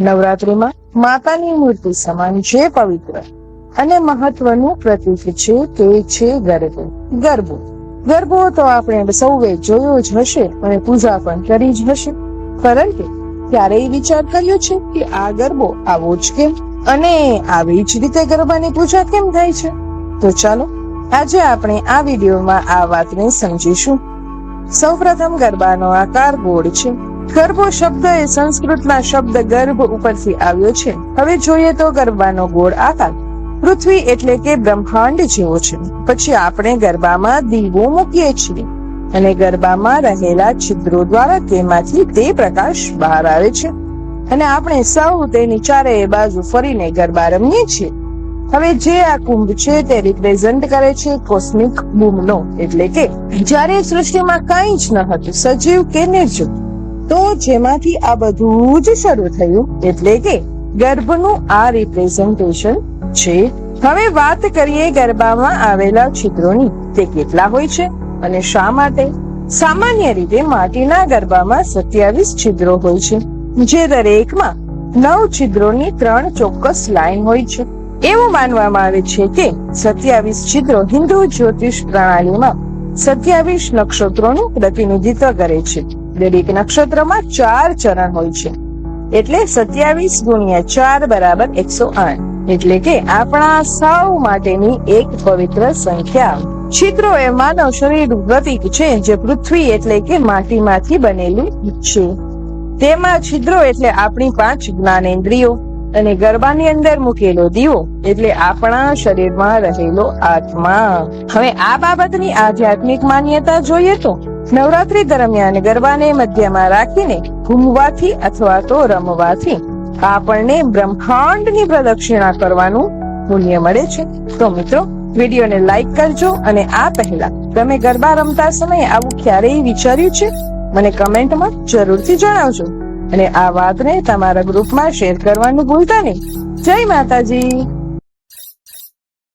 નવરાત્રિમાં માતાની મૂર્તિ સમાન જે પવિત્ર અને મહત્વનું પ્રતીક છે તે છે ગરબો. ગરબો. ગરબો તો આપણે સૌએ જોયો જ હશે અને પૂજા પણ કરી જ હશે. પરંતુ ક્યારેય વિચાર કર્યો છે કે આ ગરબો આવો જ કેમ? અને આવી જ રીતે ગરબાની પૂજા કેમ થાય છે? તો ચાલો, આજે આપણે આ વિડીયોમાં આ વાતને સમજીશું. સૌપ્રથમ ગરબાનો આકાર ગોળ છે. ગરબો શબ્દ એ સંસ્કૃતના શબ્દ ગર્ભ ઉપરથી આવ્યો છે. હવે જોઈએ તો ગરબાનો ગોળ આકાર. પૃથ્વી એટલે કે બ્રહ્માંડ જેવો છે. પછી આપણે ગરબામાં દીવો મૂકીએ છીએ. અને ગરબામાં રહેલા છિદ્રો દ્વારા તેમાંથી તે પ્રકાશ બહાર આવે છે. અને આપણે સૌ તેની ચારે બાજુ ફરીને ગરબા રમીએ છીએ. હવે જે આ કુંભ છે તે રિપ્રેઝન્ટ કરે છે કોસ્મિક બૂમનો એટલે કે જ્યારે સૃષ્ટિમાં કંઈ જ ન હતું, સજીવ કે નિર્જીવ તો જેમાંથી આ બધું જ શરૂ થયું એટલે કે ગર્ભનું આ રિપ્રેઝન્ટેશન છે. હવે વાત કરીએ ગરબામાં આવેલા છિદ્રોની. તે કેટલા હોય છે અને શા માટે? સામાન્ય રીતે માટીના ગરબામાં સત્યાવીસ છિદ્રો હોય છે, જે દરેકમાં નવ છિદ્રોની ત્રણ ચોક્કસ લાઈન હોય છે. એવું માનવામાં આવે છે કે સત્યાવીસ છિદ્રો હિન્દુ જ્યોતિષ પ્રણાલીમાં સત્યાવીસ નક્ષત્રોનું પ્રતિનિધિત્વ કરે છે. દરેક નક્ષત્રમાં ચાર ચરણ હોય છે. એટલે સત્યાવીસ ગુણ્યા ચાર બરાબર એકસો આઠ. એટલે કે આપણા સૌ માટેની એક પવિત્ર સંખ્યા. છિદ્રો એ માનવ શરીર પ્રતીક છે જે પૃથ્વી એટલે કે માટીમાંથી બનેલું છે. તેમાં છિદ્રો એટલે આપણી પાંચ જ્ઞાનેન્દ્રિયો અને ગરબાની અંદર મૂકેલો દીવો એટલે આપણા શરીરમાં રહેલો આત્મા. હવે આ બાબતની આધ્યાત્મિક માન્યતા જોઈએ તો નવરાત્રી દરમિયાન ગરબાને મધ્યમાં રાખીને ઘૂમવાથી અથવા તો રમવાથી આપણને બ્રહ્માંડની પ્રદક્ષિણા કરવાનું પુણ્ય મળે છે. તો મિત્રો, વિડીયોને લાઈક કરજો અને આ પહેલા તમે ગરબા રમતા સમયે આવું ક્યારેય વિચાર્યું છે? મને કમેન્ટમાં જરૂરથી જણાવજો અને આ વાતને તમારા ગ્રુપમાં શેર કરવાનું ભૂલતા નહીં. જય માતાજી!